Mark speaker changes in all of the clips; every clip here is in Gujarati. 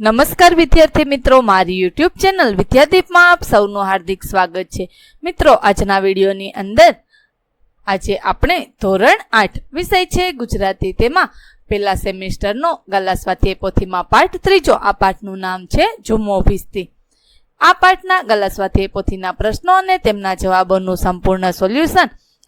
Speaker 1: નમસ્કાર વિદ્યાર્થી મિત્રો, મારી યુટ્યુબ ચેનલ વિદ્યાદીપમાં આપ સૌનું હાર્દિક સ્વાગત છે. મિત્રો, આજના વિડીયોની અંદર આજે આપણે ધોરણ આઠ વિષય છે ગુજરાતી તેમાં પહેલા સેમિસ્ટરનો ગલા સ્વાધ્યાય પોથીમાં પાઠ, ત્રીજો આ પાઠનું નામ છે જુમ્મો ભીસ્તી આ પાઠના ગલા સ્વાધ્યાય પોથીના પ્રશ્નો અને તેમના જવાબોનું સંપૂર્ણ સોલ્યુશન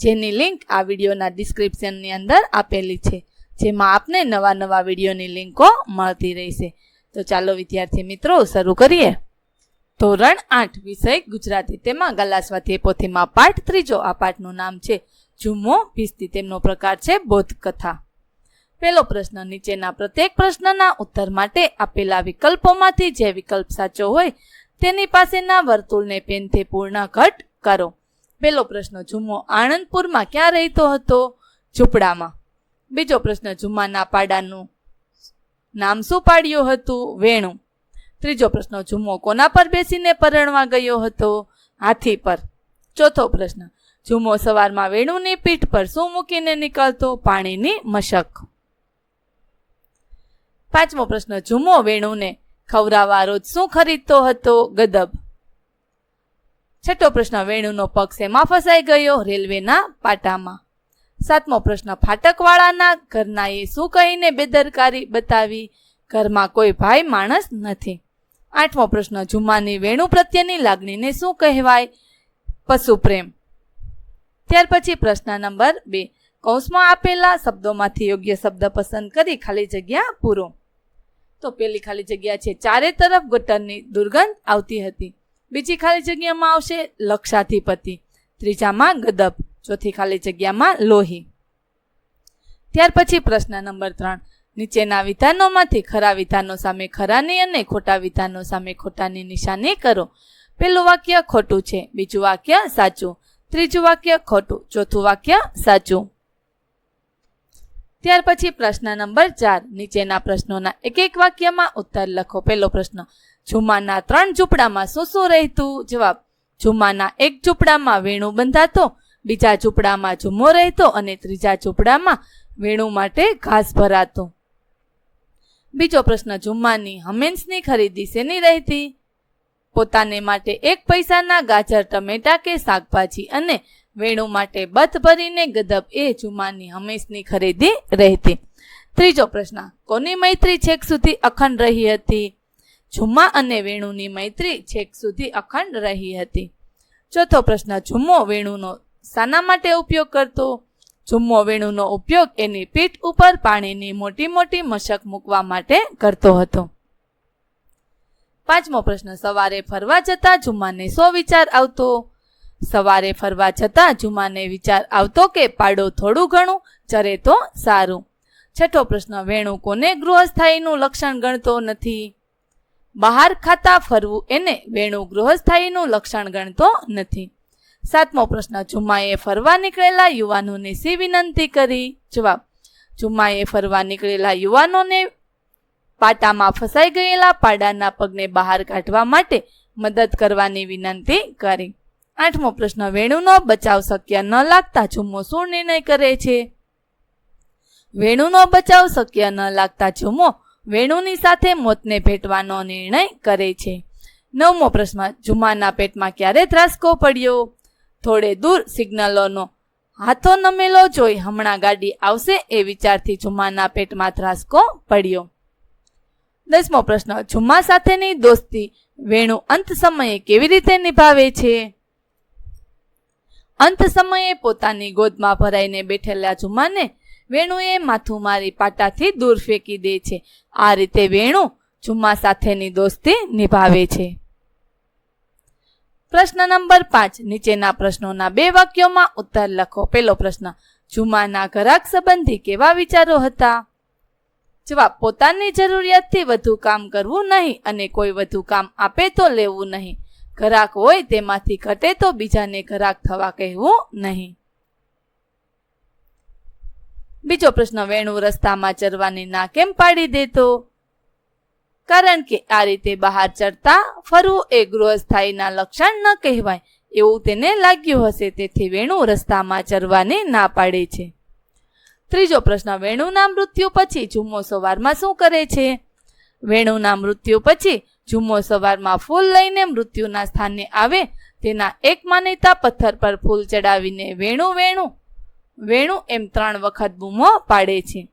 Speaker 1: જેની લિંક આ વિડીયોના ડિસ્ક્રિપ્શનની અંદર આપેલી છે, જેમાં આપને નવા નવા વિડીયોની લિંકો મળતી રહેશે. તો ચાલો વિદ્યાર્થી મિત્રો, શરૂ કરીએ. ધોરણ આઠ, વિષય ગુજરાતી. તેમાં ગલા સ્વાધ્યાય પોથીમાં પાઠ, ત્રીજો આ પાઠનું નામ છે, જુમ્મો ભીસ્તી. તેમનો પ્રકાર છે બોધ કથા પહેલો પ્રશ્ન, નીચેના પ્રત્યેક પ્રશ્નના ઉત્તર માટે આપેલા વિકલ્પોમાંથી જે વિકલ્પ સાચો હોય તેની પાસેના વર્તુળને પેનથી પૂર્ણ ઘટ કરો. પહેલો પ્રશ્ન, જુમ્મો આણંદપુરમાં ક્યાં રહેતો હતો? ઝૂંપડામાં. બીજો પ્રશ્ન જુમ્માના પાડાનું નામ શું પાડ્યું હતું? વેણું. ત્રીજો પ્રશ્ન, જુમ્મો કોના પર બેસીને પરણવા ગયો હતો? હાથી પર. ચોથો પ્રશ્ન, જુમ્મો સવારમાં વેણુની પીઠ પર શું મૂકીને નીકળતો? પાણીની મશક. પાંચમો પ્રશ્ન, જુમ્મો વેણુને ખવરાવા રોજ શું ખરીદતો હતો? ગદબ. છઠ્ઠો પ્રશ્ન, વેણુનો પગ શેમાં ફસાઈ ગયો રેલવેના પાટામાં. સાતમો પ્રશ્ન, ફાટકવાળાના ઘરનાએ શું કહીને બેદરકારી બતાવી? ઘરમાં કોઈ ભાઈ માણસ નથી. આઠમો પ્રશ્ન, જુમ્માની વેણુ પ્રત્યેની લાગણીને શું કહેવાય? પશુ પ્રેમ. ત્યાર પછી પ્રશ્ન નંબર બે, કૌંસમાં આપેલા શબ્દોમાંથી યોગ્ય શબ્દ પસંદ કરી ખાલી જગ્યા પૂરો. તો પેલી ખાલી જગ્યા છે, ચારે તરફ ગટરની દુર્ગંધ આવતી હતી. બીજી ખાલી જગ્યામાં આવશે લક્ષાધિપતિ. ત્રીજામાં ગદબ, ચોથી ખાલી જગ્યામાં લોહી. ત્યાર પછી પ્રશ્ન નંબર ત્રણ. નીચેના વિધાનોમાંથી ખરા વિધાનો સામે ખરાની અને ખોટા વિધાનો સામે ખોટાની નિશાની કરો. પેલું વાક્ય ખોટું છે, બીજું વાક્ય સાચું, ત્રીજું વાક્ય ખોટું, ચોથું વાક્ય સાચું. ત્યાર પછી પ્રશ્ન નંબર ચાર. નીચેના પ્રશ્નોના એક એક વાક્યમાં ઉત્તર લખો. પેલો પ્રશ્ન. ઝુમાના ત્રણ ઝૂંપડામાં શું શું રહેતું? જવાબ જુમાના એક ઝૂંપડામાં વેણું બંધાતો, બીજા ઝૂંપડામાં જુમો રહેતો અને ત્રીજા ઝૂંપડામાં વેણું માટે ઘાસ ભરાતો. બીજો પ્રશ્ન, જુમ્માની હમેન્સની ખરીદી શેની રહેતી? પોતાને માટે એક પૈસાના ગાજર, ટમેટા કે શાકભાજી અને વેણુ માટે બથ ભરીને ગદબ એ જુમાની હંમેશની ખરીદી રહેતી. ત્રીજો પ્રશ્ન, કોની મૈત્રી છેક સુધી અખંડ રહી હતી? ઝુમ્મા અને વેણુની મૈત્રી છેક સુધી અખંડ રહી હતી. ચોથો પ્રશ્ન, ઝુમ્મો વેણુનો શાના માટે ઉપયોગ કરતો? ઝુમ્મો વેણુનો ઉપયોગ એની પીઠ ઉપર પાણીની મોટી મોટી મશક મૂકવા માટે કરતો હતો. પાંચમો પ્રશ્ન, સવારે ફરવા જતા જુમ્માને સો વિચાર આવતો? સવારે ફરવા જતા જુમાને વિચાર આવતો કે પાડો થોડું ઘણું, ચરે તો સારું? છઠ્ઠો પ્રશ્ન, વેણુ કોને ગૃહસ્થાયીનું લક્ષણ ગણતો નથી? બહાર ખાતા ફરવું એને વેણુ ગૃહસ્થાયીનું લક્ષણ ગણતો નથી. સાતમો પ્રશ્ન, જુમ્માએ ફરવા નીકળેલા યુવાનોને સી વિનંતી કરી? જવાબ, જુમ્માએ ફરવા નીકળેલા યુવાનોને પાટામાં ફસાઈ ગયેલા પાડાના પગને બહાર કાઢવા માટે મદદ કરવાની વિનંતી કરી. આઠમો પ્રશ્ન, વેણુનો બચાવ શક્ય ન લાગતા જુમ્મો શું નિર્ણય કરે છે? વેણુનો બચાવ શક્ય ન લાગતા જુમ્મો વેણુની સાથે મોતને ભેટવાનો નિર્ણય કરે છે. નવમો પ્રશ્ન, જુમાના પેટમાં ક્યારે ત્રાસકો પડ્યો? થોડે દૂર સિગ્નલોનો હાથો નમેલો જોઈ હમણાં ગાડી આવશે એ વિચારથી જુમાના પેટમાં ત્રાસકો પડ્યો. દસમો પ્રશ્ન જુમ્મા સાથેની દોસ્તી વેણુ અંત સમયે કેવી રીતે નિભાવે છે? અંત સમયે પોતાની ગોદમાં ભરાઈને બેઠેલા જુમ્માને વેણુએ માથું મારી પાટાથી દૂર ફેંકી દે છે. આ રીતે વેણુ જુમ્મા સાથેની દોસ્તી નિભાવે છે. પ્રશ્ન નંબર પાંચ. નીચેના પ્રશ્નોના બે વાક્યોમાં ઉત્તર લખો. પેલો પ્રશ્ન જુમાના ઘરાક સંબંધી કેવા વિચારો હતા? જવાબ, પોતાની જરૂરિયાતથી વધુ કામ કરવું નહીં અને કોઈ વધુ કામ આપે તો લેવું નહીં. ઘરાક હોય તેમાંથી ઘટે તો બીજાને ઘરાક થવા કહેવું નહીં. બીજો પ્રશ્ન, વેણુ રસ્તામાં ચરવાની ના કેમ પાડી દેતો? કારણ કે આ રીતે બહાર ચડતા ફરવું એ ગૃહસ્થાયીના લક્ષણ ન કહેવાય. એવું તેને લાગ્યું હશે, તેથી વેણુ રસ્તામાં ચરવાની ના પાડે છે. ત્રીજો પ્રશ્ન, વેણુના મૃત્યુ પછી જુમ્મો સવારમાં શું કરે છે? વેણુના મૃત્યુ પછી જુમ્મો સવારમાં ફૂલ લઈને મૃત્યુના સ્થાને આવે, તેના એક માનીતા પથ્થર પર ફૂલ ચડાવીને વેણુ વેણુ વેણુ એમ ત્રણ વખત બૂમો પાડે છે.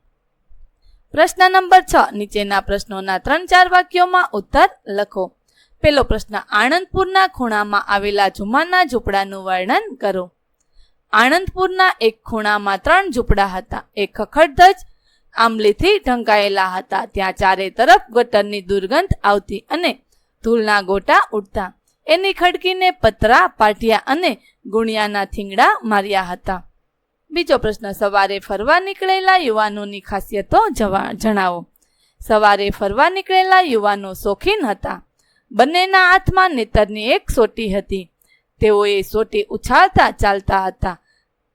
Speaker 1: પ્રશ્ન નંબર છ, નીચેના પ્રશ્નોના ત્રણ ચાર વાક્યોમાં ઉત્તર લખો. પેલો પ્રશ્ન, આણંદપુરના ખૂણામાં આવેલા જુમાના ઝૂંપડાનું વર્ણન કરો. આણંદપુરના એક ખૂણામાં ત્રણ ઝૂંપડા હતા. એક ખખડધજ, આંબલીથી ઢંકાયેલા હતા. ત્યાં ચારે તરફ ગટરની દુર્ગંધ આવતી અને ધૂળના ગોટા ઉડતા. એની ખડકીને પતરા, પાટિયા અને ગુણિયાના થીંગડા માર્યા હતા. બીજો પ્રશ્ન, સવારે ફરવા નીકળેલા યુવાનોની ખાસિયતો જણાવો. સવારે ફરવા નીકળેલા યુવાનો શોખીન હતા. બંનેના હાથમાં નેતરની એક સોટી હતી. તેઓએ સોટી ઉછાળતા ચાલતા હતા.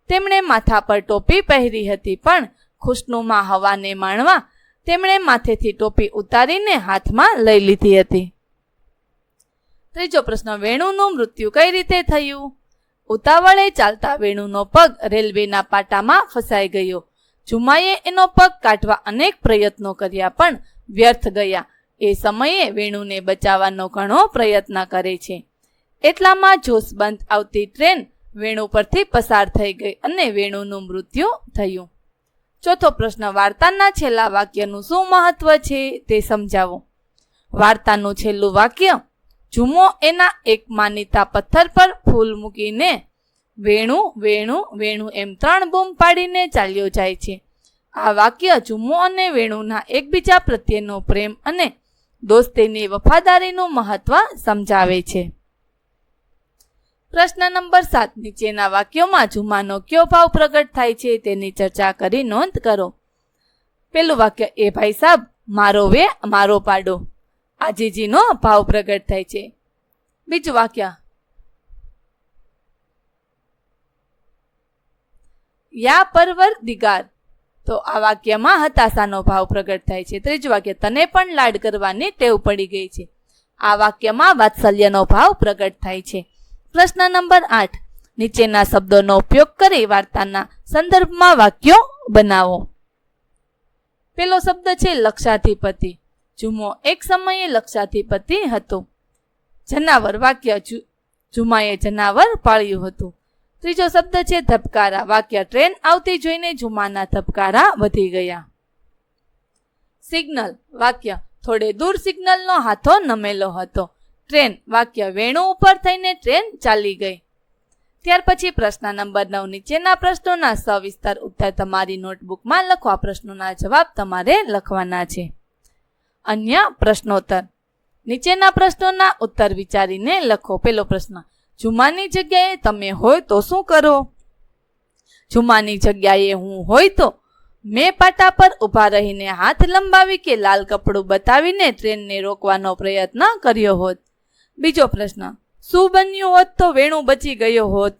Speaker 1: તેમણે માથા પર ટોપી પહેરી હતી, પણ ખુશનુમા હવાને માણવા તેમણે માથેથી ટોપી ઉતારીને હાથમાં લઈ લીધી હતી. ત્રીજો પ્રશ્ન, વેણુનું મૃત્યુ કઈ રીતે થયું? ઉતાવળે ચાલતા વેણુનો પગ રેલવેના પાટામાં ફસાઈ ગયો. જુમાએ એનો પગ કાઢવા અનેક પ્રયત્નો કર્યા પણ વ્યર્થ ગયા. એ સમયે વેણુને બચાવવાનો ઘણો પ્રયત્ન કરે છે. એટલામાં જોશબંધ આવતી ટ્રેન વેણુ પરથી પસાર થઈ ગઈ અને વેણુનું મૃત્યુ થયું. ચોથો પ્રશ્ન, વાર્તાના છેલ્લા વાક્યનું શું મહત્વ છે તે સમજાવો. વાર્તાનું છેલ્લું વાક્ય જુમો એના એક માનીતા પથ્થર પર ફૂલ મૂકીને વેણુ વેણુ વેણુ એમ ત્રણ બૂમ પાડીને ચાલ્યો જાય છે. આ વાક્ય જુમો અને વેણુના એકબીજા પ્રત્યેનો પ્રેમ અને દોસ્તીની વફાદારીનું મહત્વ સમજાવે છે. પ્રશ્ન નંબર સાત, નીચેના વાક્યોમાં જુમાનો કયો ભાવ પ્રગટ થાય છે તેની ચર્ચા કરી નોંધ કરો. પેલું વાક્ય, એ ભાઈ સાહેબ મારો વે, મારો પાડો. આજીજીનો ભાવ પ્રગટ થાય છે. બીજું વાક્ય. યા પરવર દિગાર તો આ વાક્યમાં હતાશાનો ભાવ પ્રગટ થાય છે. ત્રીજું વાક્ય, તને પણ લાડ કરવાની ટેવ પડી ગઈ છે. આ વાક્યમાં વાત્સલ્યનો ભાવ પ્રગટ થાય છે. પ્રશ્ન નંબર આઠ, નીચેના શબ્દોનો ઉપયોગ કરી વાર્તાના સંદર્ભમાં વાક્યો બનાવો. પેલો શબ્દ છે લક્ષાધિપતિ. જુમો એક સમયે લક્ષાધિપતિ હતો. જનાવર વાક્ય જુમાએ જનાવર પાળ્યું હતું. ત્રીજો શબ્દ છે ધબકારા. વાક્ય ટ્રેન આવતી જોઈને જુમાના ધબકારા વધી ગયા. સિગ્નલ. વાક્ય થોડે દૂર સિગ્નલનો હાથો નમેલો હતો. ટ્રેન. વાક્ય વેણુ ઉપર થઈને ટ્રેન ચાલી ગઈ. ત્યાર પછી પ્રશ્ન નંબર નવ નીચેના પ્રશ્નોના સવિસ્તાર ઉત્તર તમારી નોટબુકમાં લખવા પ્રશ્નોના જવાબ તમારે લખવાના છે. અન્ય પ્રશ્નોત્તર. નીચેના પ્રશ્નોના ઉત્તર વિચારીને લખો પેલો પ્રશ્ન. જુમાની જગ્યાએ તમે હોય તો શું કરો? જુમાની જગ્યાએ હું હોય તો મેં પાટા પર ઊભા રહીને હાથ લંબાવી કે લાલ કપડું બતાવીને ટ્રેનને રોકવાનો પ્રયત્ન કર્યો હોત. બીજો પ્રશ્ન. શું બન્યું હોત તો વેણુ બચી ગયો હોત?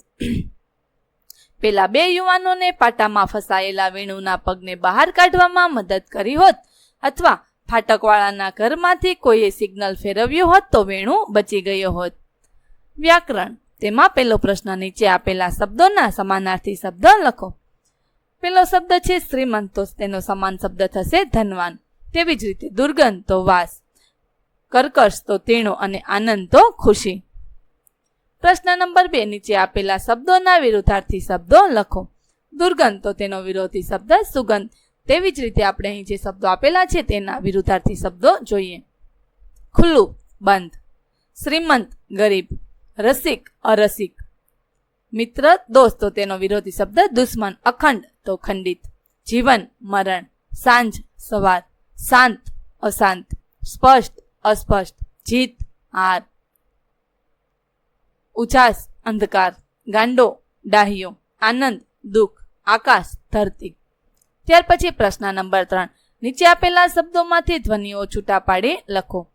Speaker 1: પેલા બે યુવાનોને પાટામાં ફસાયેલા વેણુના પગને બહાર કાઢવામાં મદદ કરી હોત અથવા ફાટકવાળાના ઘરમાંથી કોઈએ સિગ્નલ ફેરવ્યું હોત તો વેણુ બચી ગયો હોત. વ્યાકરણ. તેમાં પેલો પ્રશ્ન નીચે આપેલા શબ્દોના સમાનાર્થી શબ્દ લખો. પેલો શબ્દ છે શ્રીમંત, તો તેનો સમાન શબ્દ થશે ધનવાન. તેવી જ રીતે દુર્ગંધ, તો વાસ. કર્કશ, તો તેણો અને આનંદ, તો ખુશી. પ્રશ્ન નંબર બે, નીચે આપેલા શબ્દોના વિરોધાર્થી શબ્દો લખો. દુર્ગંધ, તો તેનો વિરોધી શબ્દ સુગંધ. તેવી જ રીતે આપણે અહીં જે શબ્દો આપેલા છે તેના વિરુદ્ધાર્થી શબ્દો જોઈએ. ખુલ્લું, બંધ. શ્રીમંત, ગરીબ. રસિક, અરસિક. મિત્ર, દોસ્ત, તો તેનો વિરોધી શબ્દ દુશ્મન, અખંડ, તો ખંડિત. જીવન, મરણ. સાંજ, સવાર. શાંત, અશાંત. સ્પષ્ટ, અસ્પષ્ટ. જીત, હાર. ઉજાસ, અંધકાર. ગાંડો ડાહ્યો આનંદ, દુઃખ. આકાશ, ધરતી. ત્યાર પછી પ્રશ્ન નંબર ત્રણ. નીચે આપેલા શબ્દોમાંથી ધ્વનિઓ છૂટા પાડી લખો.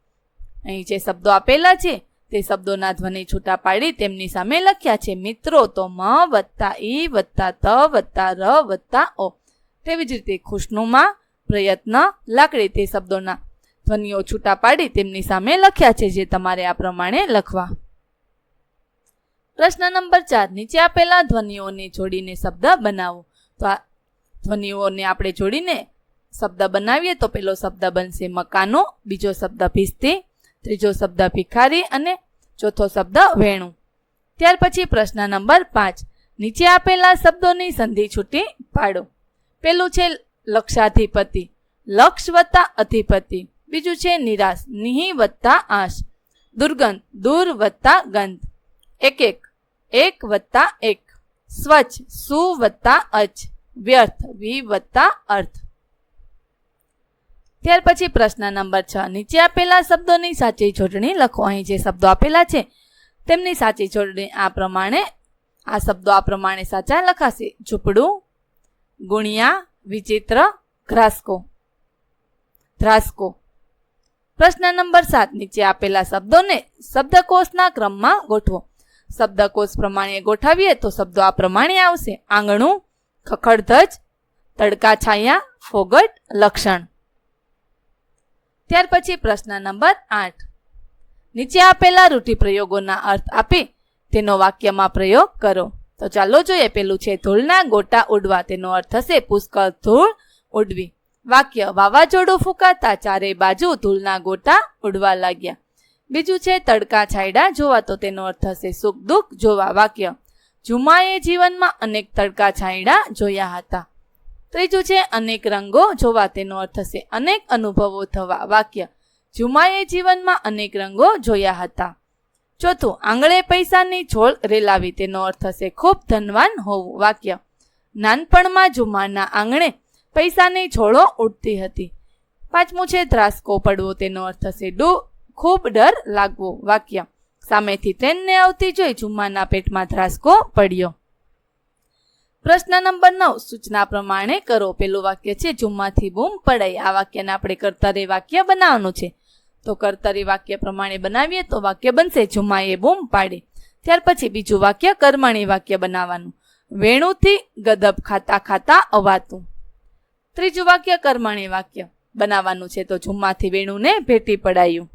Speaker 1: અહીં જે શબ્દો આપેલા છે, તે શબ્દોના ધ્વનિ છૂટા પાડી તેમની સામે લખ્યા છે, મિત્રો, તો મ, વત્તા ઈ વત્તા ત, વત્તા ર, વત્તા ઓ. તેવી જ રીતે ખુશનુમા, પ્રયત્ન, લાકડી તે શબ્દોના ધ્વનિઓ છૂટા પાડી તેમની સામે લખ્યા છે, જે તમારે આ પ્રમાણે લખવા. પ્રશ્ન નંબર ચાર. નીચે આપેલા ધ્વનિઓને જોડીને શબ્દ બનાવો. તો આ ધ્વનિઓને આપણે જોડીને શબ્દ બનાવીએ તો પેલો શબ્દ બનશે મકાનો, બીજો શબ્દ ભીસ્તી, ત્રીજો શબ્દ ભિખારી અને ચોથો શબ્દ વેણું. ત્યાર પછી પ્રશ્ન નંબર પાંચ. નીચે આપેલા શબ્દોની સંધિ છૂટી પાડો. પેલું છે લક્ષાધિપતિ. લક્ષ વત્તા અધિપતિ. બીજું છે નિરાશ. નિહિ વત્તા આશ. દુર્ગંધ. દૂર વત્તા ગંધ. એક એક. એક વત્તા એક. સ્વચ્છ. સુ વત્તા અચ વ્યર્થ વી વત્તા અર્થ. ત્યાર પછી પ્રશ્ન નંબર છ. નીચે આપેલા શબ્દોની સાચી જોડણી લખો. અહીં જે શબ્દો આપેલા છે, તેમની સાચી જોડણી આ પ્રમાણે, આ શબ્દો આ પ્રમાણે સાચા લખાશે. ઝૂંપડું, ગુણિયા, વિચિત્ર ગ્રાસકો ધ્રાસકો. પ્રશ્ન નંબર સાત. નીચે આપેલા શબ્દોને શબ્દકોશના ક્રમમાં ગોઠવો. શબ્દકોશ પ્રમાણે ગોઠવીએ તો શબ્દો આ પ્રમાણે આવશે. આંગણું ખખડધજ, તડકા છાયા, ફોગટ, લક્ષણ. ત્યાર પછી પ્રશ્ન નંબર આઠ. નીચે આપેલા રૂઢિપ્રયોગોના અર્થ આપી તેનો વાક્યમાં પ્રયોગ કરો. તો ચાલો જોઈએ પેલું છે, ધૂળના ગોટા ઉડવા. તેનો અર્થ થશે પુષ્કળ ધૂળ ઉડવી. વાક્ય, વાવાઝોડું ફૂંકાતા ચારે બાજુ ધૂળના ગોટા ઉડવા લાગ્યા. બીજું છે, તડકા છાયડા જોવા. તો તેનો અર્થ થશે સુખ દુઃખ જોવા. વાક્ય જુમાએ જીવનમાં અનેક તડકા છાંયડા જોયા હતા. ત્રીજું છે, અનેક રંગો જોવા તેનો અર્થ થશે અનેક અનુભવો થવા વાક્ય. જુમાએ જીવનમાં અનેક રંગો જોયા હતા. ચોથું, આંગળે પૈસાની છોડ રેલાવી તેનો અર્થ થશે ખૂબ ધનવાન હોવું વાક્ય. નાનપણમાં જુમાના આંગણે પૈસાની છોડો ઉડતી હતી. પાંચમું છે ધ્રાસકો પડવો તેનો અર્થ થશે ડુ, ખૂબ ડર લાગવો વાક્ય. સામેથી ટ્રેનને આવતી જોઈ જુમ્માના પેટમાં ધ્રાસકો પડ્યો. પ્રશ્ન નંબર નવ, સૂચના પ્રમાણે કરો. પેલું વાક્ય છે, જુમ્માથી બૂમ પડાય આ વાક્યને આપણે કર્તરે વાક્ય બનાવવાનું છે. તો કર્તરી વાક્ય પ્રમાણે બનાવીએ તો વાક્ય બનશે, જુમ્માએ બૂમ પાડી. ત્યાર પછી બીજું વાક્ય, કર્મણી વાક્ય બનાવવાનું. વેણુથી ગદબ ખાતા ખાતા અવાતું. ત્રીજું વાક્ય, કર્મણી વાક્ય બનાવવાનું છે. તો જુમ્માથી વેણુને ભેટી પડાયું.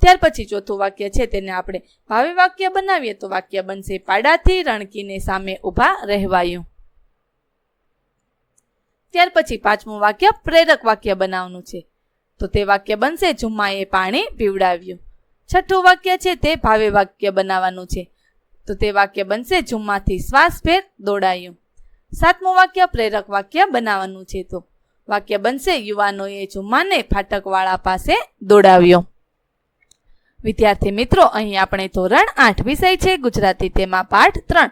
Speaker 1: ત્યાર પછી ચોથું વાક્ય છે તેને આપણે ભાવે વાક્ય બનાવીએ તો વાક્ય બનશે, પાડાથી રણકીને સામે ઊભા રહેવાયું. ત્યાર પછી પાંચમું વાક્ય પ્રેરક વાક્ય બનાવવાનું છે. તો તે વાક્ય બનશે, જુમ્માએ પાણી પીવડાવ્યું. છઠ્ઠું વાક્ય છે તે ભાવે વાક્ય બનાવવાનું છે. તો તે વાક્ય બનશે, જુમ્માથી શ્વાસ ફેર દોડાયું. સાતમું વાક્ય પ્રેરક વાક્ય બનાવવાનું છે તો વાક્ય બનશે, યુવાનોએ જુમ્માને ફાટકવાળા પાસે દોડાવ્યો. વિદ્યાર્થી મિત્રો, અહીં આપણે ધોરણ આઠ વિષય છે, ગુજરાતી તેમાં પાઠ ત્રણ.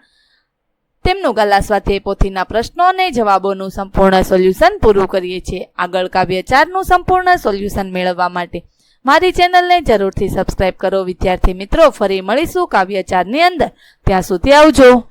Speaker 1: તેમનું ગલા સ્વાધ્યાય પોથીના પ્રશ્નો અને જવાબોનું સંપૂર્ણ સોલ્યુશન પૂરું કરીએ છીએ. આગળ કાવ્ય ચારનું સંપૂર્ણ સોલ્યુશન મેળવવા માટે મારી ચેનલને જરૂરથી સબસ્ક્રાઇબ કરો. વિદ્યાર્થી મિત્રો, ફરી મળીશું કાવ્ય ચારની અંદર. ત્યાં સુધી આવજો.